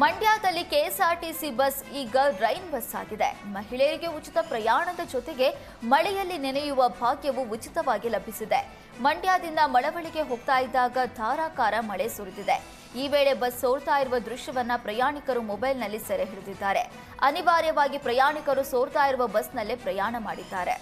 ಮಂಡ್ಯದಲ್ಲಿ KSRTC bus ಈಗ rain bus ಆಗಿದೆ. ಮಹಿಳೆಯರಿಗೆ ಉಚಿತ ಪ್ರಯಾಣದ ಜೊತೆಗೆ ಮಳೆಯಲ್ಲಿ ನೆನೆಯುವ ಭಾಗ್ಯವು ಉಚಿತವಾಗಿ ಲಭಿಸಿದೆ. ಮಂಡ್ಯದಿಂದ ಮಳವಳಿಗೆ ಹೋಗ್ತಾ ಇದ್ದಾಗ ಧಾರಾಕಾರ ಮಳೆ ಸುರಿದಿದೆ. ಈ ವೇಳೆ ಬಸ್ ಸೋರ್ತಾ ಇರುವ ದೃಶ್ಯವನ್ನ ಪ್ರಯಾಣಿಕರು ಮೊಬೈಲ್ನಲ್ಲಿ ಸೆರೆ ಹಿಡಿದಿದ್ದಾರೆ. ಅನಿವಾರ್ಯವಾಗಿ ಪ್ರಯಾಣಿಕರು ಸೋರ್ತಾ ಇರುವ ಬಸ್ನಲ್ಲೇ ಪ್ರಯಾಣ ಮಾಡಿದ್ದಾರೆ.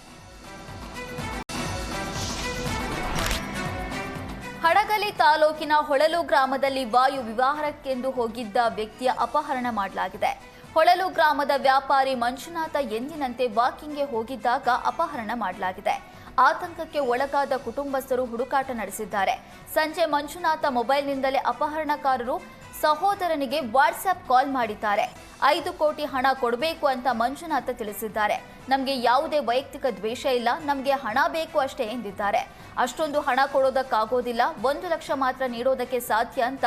ಹಡಗಲಿ ತಾಲೂಕಿನ ಹೊಳಲು ಗ್ರಾಮದಲ್ಲಿ ವಾಯು ವಿವಾಹಕ್ಕೆಂದು ಹೋಗಿದ್ದ ವ್ಯಕ್ತಿಯ ಅಪಹರಣ ಮಾಡಲಾಗಿದೆ. ಹೊಳಲು ಗ್ರಾಮದ ವ್ಯಾಪಾರಿ ಮಂಜುನಾಥ ಎಂದಿನಂತೆ ವಾಕಿಂಗ್ಗೆ ಹೋಗಿದ್ದಾಗ ಅಪಹರಣ ಮಾಡಲಾಗಿದೆ. ಆತಂಕಕ್ಕೆ ಒಳಗಾದ ಕುಟುಂಬಸ್ಥರು ಹುಡುಕಾಟ ನಡೆಸಿದ್ದಾರೆ. ಸಂಜೆ ಮಂಜುನಾಥ ಮೊಬೈಲ್ನಿಂದಲೇ ಅಪಹರಣಕಾರರು ಸಹೋದರನಿಗೆ ವಾಟ್ಸ್ಆಪ್ ಕಾಲ್ ಮಾಡಿದ್ದಾರೆ. ಐದು ಕೋಟಿ ಹಣ ಕೊಡಬೇಕು ಅಂತ ಮಂಜುನಾಥ ತಿಳಿಸಿದ್ದಾರೆ. ನಮಗೆ ಯಾವುದೇ ವೈಯಕ್ತಿಕ ದ್ವೇಷ ಇಲ್ಲ, ನಮಗೆ ಹಣ ಬೇಕು ಅಷ್ಟೇ ಎಂದಿದ್ದಾರೆ. ಅಷ್ಟೊಂದು ಹಣ ಕೊಡೋದಕ್ಕಾಗೋದಿಲ್ಲ, ಒಂದು ಲಕ್ಷ ಮಾತ್ರ ನೀಡೋದಕ್ಕೆ ಸಾಧ್ಯ ಅಂತ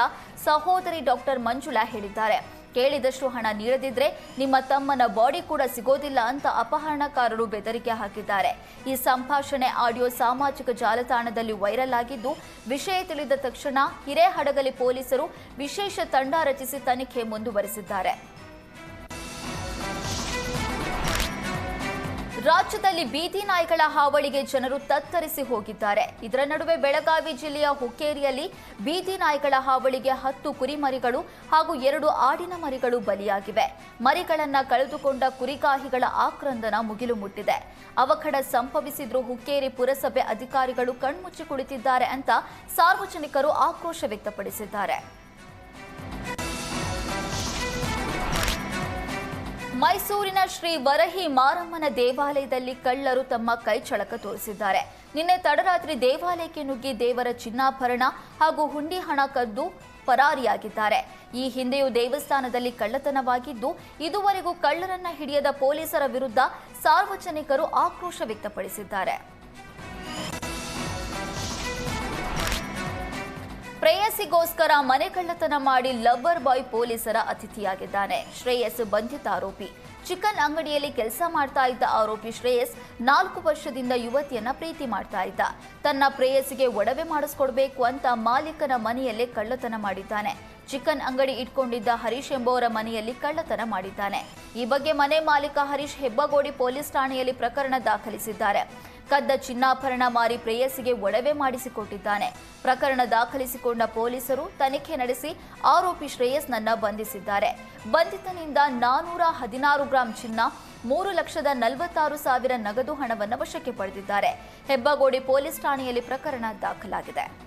ಸಹೋದರಿ ಡಾಕ್ಟರ್ ಮಂಜುಳಾ ಹೇಳಿದ್ದಾರೆ. ಕೇಳಿದಷ್ಟು ಹಣ ನೀಡದಿದ್ರೆ ನಿಮ್ಮ ತಮ್ಮನ ಬಾಡಿ ಕೂಡ ಸಿಗೋದಿಲ್ಲ ಅಂತ ಅಪಹರಣಕಾರರು ಬೆದರಿಕೆ ಹಾಕಿದ್ದಾರೆ. ಈ ಸಂಭಾಷಣೆ ಆಡಿಯೋ ಸಾಮಾಜಿಕ ಜಾಲತಾಣದಲ್ಲಿ ವೈರಲ್ ಆಗಿದ್ದು, ವಿಷಯ ತಿಳಿದ ತಕ್ಷಣ ಹಿರೇಹಡಗಲಿ ಪೊಲೀಸರು ವಿಶೇಷ ತಂಡ ರಚಿಸಿ ತನಿಖೆ ಮುಂದುವರೆಸಿದ್ದಾರೆ. ರಾಜ್ಯದಲ್ಲಿ ಬೀದಿ ನಾಯಿಗಳ ಹಾವಳಿಗೆ ಜನರು ತತ್ತರಿಸಿ ಹೋಗಿದ್ದಾರೆ. ಇದರ ನಡುವೆ ಬೆಳಗಾವಿ ಜಿಲ್ಲೆಯ ಹುಕ್ಕೇರಿಯಲ್ಲಿ ಬೀದಿ ನಾಯಿಗಳ ಹಾವಳಿಗೆ ಹತ್ತು ಕುರಿಮರಿಗಳು ಹಾಗೂ ಎರಡು ಆಡಿನ ಮರಿಗಳು ಬಲಿಯಾಗಿವೆ. ಮರಿಗಳನ್ನು ಕಳೆದುಕೊಂಡ ಕುರಿಗಾಹಿಗಳ ಆಕ್ರಂದನ ಮುಗಿಲು ಮುಟ್ಟಿದೆ. ಅವಘಡ ಸಂಭವಿಸಿದ್ರೂ ಹುಕ್ಕೇರಿ ಪುರಸಭೆ ಅಧಿಕಾರಿಗಳು ಕಣ್ಮುಚ್ಚಿ ಕುಳಿತಿದ್ದಾರೆ ಅಂತ ಸಾರ್ವಜನಿಕರು ಆಕ್ರೋಶ ವ್ಯಕ್ತಪಡಿಸಿದ್ದಾರೆ. ಮೈಸೂರಿನ ಶ್ರೀ ವರಹಿ ಮಾರಮ್ಮನ ದೇವಾಲಯದಲ್ಲಿ ಕಳ್ಳರು ತಮ್ಮ ಕೈ ಚಳಕ ತೋರಿಸಿದ್ದಾರೆ. ನಿನ್ನೆ ತಡರಾತ್ರಿ ದೇವಾಲಯಕ್ಕೆ ನುಗ್ಗಿ ದೇವರ ಚಿನ್ನಾಭರಣ ಹಾಗೂ ಹುಂಡಿ ಹಣ ಕದ್ದು ಪರಾರಿಯಾಗಿದ್ದಾರೆ. ಈ ಹಿಂದೆಯೂ ದೇವಸ್ಥಾನದಲ್ಲಿ ಕಳ್ಳತನವಾಗಿದ್ದು, ಇದುವರೆಗೂ ಕಳ್ಳರನ್ನ ಹಿಡಿಯದ ಪೊಲೀಸರ ವಿರುದ್ಧ ಸಾರ್ವಜನಿಕರು ಆಕ್ರೋಶ ವ್ಯಕ್ತಪಡಿಸಿದ್ದಾರೆ. ಪ್ರೇಯಸಿಗೋಸ್ಕರ ಮನೆ ಕಳ್ಳತನ ಮಾಡಿ ಲಬ್ಬರ್ ಬಾಯ್ ಪೊಲೀಸರ ಅತಿಥಿಯಾಗಿದ್ದಾನೆ. ಶ್ರೇಯಸ್ ಬಂಧಿತ ಆರೋಪಿ. ಚಿಕನ್ ಅಂಗಡಿಯಲ್ಲಿ ಕೆಲಸ ಮಾಡ್ತಾ ಇದ್ದ ಆರೋಪಿ ಶ್ರೇಯಸ್ ನಾಲ್ಕು ವರ್ಷದಿಂದ ಯುವತಿಯನ್ನ ಪ್ರೀತಿ ಮಾಡ್ತಾ ಇದ್ದ. ತನ್ನ ಪ್ರೇಯಸಿಗೆ ಒಡವೆ ಮಾಡಿಸ್ಕೊಡ್ಬೇಕು ಅಂತ ಮಾಲೀಕನ ಮನೆಯಲ್ಲೇ ಕಳ್ಳತನ ಮಾಡಿದ್ದಾನೆ. ಚಿಕನ್ ಅಂಗಡಿ ಇಟ್ಕೊಂಡಿದ್ದ ಹರೀಶ್ ಎಂಬುವರ ಮನೆಯಲ್ಲಿ ಕಳ್ಳತನ ಮಾಡಿದ್ದಾನೆ. ಈ ಬಗ್ಗೆ ಮನೆ ಮಾಲೀಕ ಹರೀಶ್ ಹೆಬ್ಬಗೋಡಿ ಪೊಲೀಸ್ ಠಾಣೆಯಲ್ಲಿ ಪ್ರಕರಣ ದಾಖಲಿಸಿದ್ದಾರೆ. ಕದ್ದ ಚಿನ್ನಾಭರಣ ಮಾರಿ ಪ್ರೇಯಸಿಗೆ ಒಡವೆ ಮಾಡಿಸಿಕೊಟ್ಟಿದ್ದಾನೆ. ಪ್ರಕರಣ ದಾಖಲಿಸಿಕೊಂಡ ಪೊಲೀಸರು ತನಿಖೆ ನಡೆಸಿ ಆರೋಪಿ ಶ್ರೇಯಸ್ನನ್ನ ಬಂಧಿಸಿದ್ದಾರೆ. ಬಂಧಿತನಿಂದ ನಾನೂರ ಗ್ರಾಂ ಚಿನ್ನ, ಮೂರು ಲಕ್ಷದ ನಲವತ್ತಾರು ಸಾವಿರ ನಗದು ಹಣವನ್ನು ವಶಕ್ಕೆ ಪಡೆದಿದ್ದಾರೆ. ಹೆಬ್ಬಗೋಡಿ ಪೊಲೀಸ್ ಠಾಣೆಯಲ್ಲಿ ಪ್ರಕರಣ ದಾಖಲಾಗಿದೆ.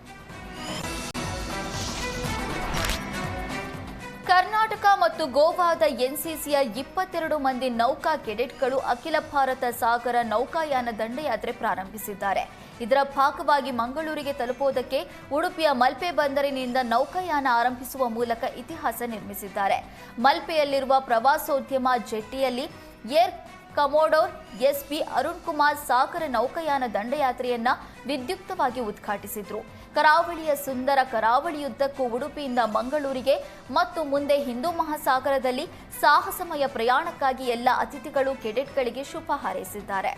ಕರ್ನಾಟಕ ಮತ್ತು ಗೋವಾದ ಎನ್ಸಿಸಿಯ ಇಪ್ಪತ್ತೆರಡು ಮಂದಿ ನೌಕಾ ಕೆಡೆಟ್ಗಳು ಅಖಿಲ ಭಾರತ ಸಾಗರ ನೌಕಾಯಾನ ದಂಡಯಾತ್ರೆ ಪ್ರಾರಂಭಿಸಿದ್ದಾರೆ. ಇದರ ಭಾಗವಾಗಿ ಮಂಗಳೂರಿಗೆ ತಲುಪುವುದಕ್ಕೆ ಉಡುಪಿಯ ಮಲ್ಪೆ ಬಂದರಿನಿಂದ ನೌಕಾಯಾನ ಆರಂಭಿಸುವ ಮೂಲಕ ಇತಿಹಾಸ ನಿರ್ಮಿಸಿದ್ದಾರೆ. ಮಲ್ಪೆಯಲ್ಲಿರುವ ಪ್ರವಾಸೋದ್ಯಮ ಜೆಟ್ಟಿಯಲ್ಲಿ air commodore SP Arun Kumar ಸಾಗರ ನೌಕಾಯಾನ ದಂಡಯಾತ್ರೆಯನ್ನ ವಿದ್ಯುಕ್ತವಾಗಿ ಉದ್ಘಾಟಿಸಿದ್ರು. ಕರಾವಳಿಯ ಸುಂದರ ಕರಾವಳಿಯುದ್ದಕ್ಕೂ ಉಡುಪಿಯಿಂದ ಮಂಗಳೂರಿಗೆ ಮತ್ತು ಮುಂದೆ ಹಿಂದೂ ಮಹಾಸಾಗರದಲ್ಲಿ ಸಾಹಸಮಯ ಪ್ರಯಾಣಕ್ಕಾಗಿ ಎಲ್ಲ ಅತಿಥಿಗಳು ಕೆಡೆಟ್ಗಳಿಗೆ ಶುಭ ಹಾರೈಸಿದ್ದಾರೆ.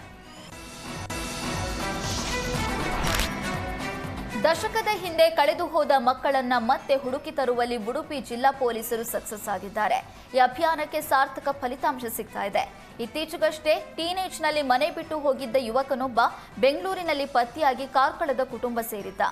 ದಶಕದ ಹಿಂದೆ ಕಳೆದು ಹೋದ ಮಕ್ಕಳನ್ನ ಮತ್ತೆ ಹುಡುಕಿ ತರುವಲ್ಲಿ ಉಡುಪಿ ಜಿಲ್ಲಾ ಪೊಲೀಸರು ಸಕ್ಸಸ್ ಆಗಿದ್ದಾರೆ. ಈ ಅಭಿಯಾನಕ್ಕೆ ಸಾರ್ಥಕ ಫಲಿತಾಂಶ ಸಿಗ್ತಾ ಇದೆ. ಇತ್ತೀಚೆಗಷ್ಟೇ ಟೀನೇಜ್ನಲ್ಲಿ ಮನೆ ಬಿಟ್ಟು ಹೋಗಿದ್ದ ಯುವಕನೊಬ್ಬ ಬೆಂಗಳೂರಿನಲ್ಲಿ ಪತ್ತೆಯಾಗಿ ಕಾರ್ಕಳದ ಕುಟುಂಬ ಸೇರಿದ್ದ.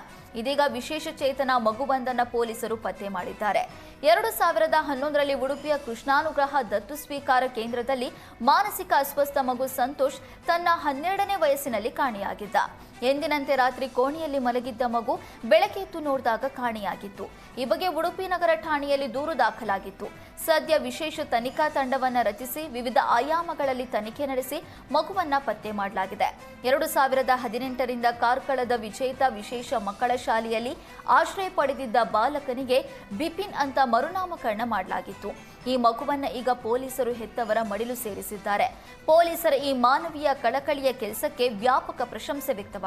ಇದೀಗ ವಿಶೇಷ ಚೇತನ ಮಗುವೊಂದನ್ನ ಪೊಲೀಸರು ಪತ್ತೆ ಮಾಡಿದ್ದಾರೆ. ಎರಡು ಸಾವಿರದ ಹನ್ನೊಂದರಲ್ಲಿ ಉಡುಪಿಯ ಕೃಷ್ಣಾನುಗ್ರಹ ದತ್ತು ಸ್ವೀಕಾರ ಕೇಂದ್ರದಲ್ಲಿ ಮಾನಸಿಕ ಅಸ್ವಸ್ಥ ಮಗು ಸಂತೋಷ್ ತನ್ನ ಹನ್ನೆರಡನೇ ವಯಸ್ಸಿನಲ್ಲಿ ಕಾಣೆಯಾಗಿದ್ದ. ಎಂದಿನಂತೆ ರಾತ್ರಿ ಕೋಣೆಯಲ್ಲಿ ಮಲಗಿದ್ದ ಮಗು ಬೆಳಕೆತ್ತು ನೋಡಿದಾಗ ಕಾಣೆಯಾಗಿತ್ತು. ಈ ಬಗ್ಗೆ ಉಡುಪಿ ನಗರ ಠಾಣೆಯಲ್ಲಿ ದೂರು ದಾಖಲಾಗಿತ್ತು. ಸದ್ಯ ವಿಶೇಷ ತನಿಖಾ ತಂಡವನ್ನ ರಚಿಸಿ, ವಿವಿಧ ಆಯಾಮಗಳಲ್ಲಿ ತನಿಖೆ ನಡೆಸಿ ಮಗುವನ್ನ ಪತ್ತೆ ಮಾಡಲಾಗಿದೆ. ಎರಡು ಸಾವಿರದ ಹದಿನೆಂಟರಿಂದ ಕಾರ್ಕಳದ ವಿಜೇತ ವಿಶೇಷ ಮಕ್ಕಳ ಶಾಲೆಯಲ್ಲಿ ಆಶ್ರಯ ಪಡೆದಿದ್ದ ಬಾಲಕನಿಗೆ ಬಿಪಿನ್ ಅಂತ ಮರುನಾಮಕರಣ ಮಾಡಲಾಗಿತ್ತು. ಈ ಮಗುವನ್ನ ಈಗ ಪೊಲೀಸರು ಹೆತ್ತವರ ಮಡಿಲು ಸೇರಿಸಿದ್ದಾರೆ. ಪೊಲೀಸರ ಈ ಮಾನವೀಯ ಕಳಕಳಿಯ ಕೆಲಸಕ್ಕೆ ವ್ಯಾಪಕ ಪ್ರಶಂಸೆ ವ್ಯಕ್ತವಾಗಿದೆ.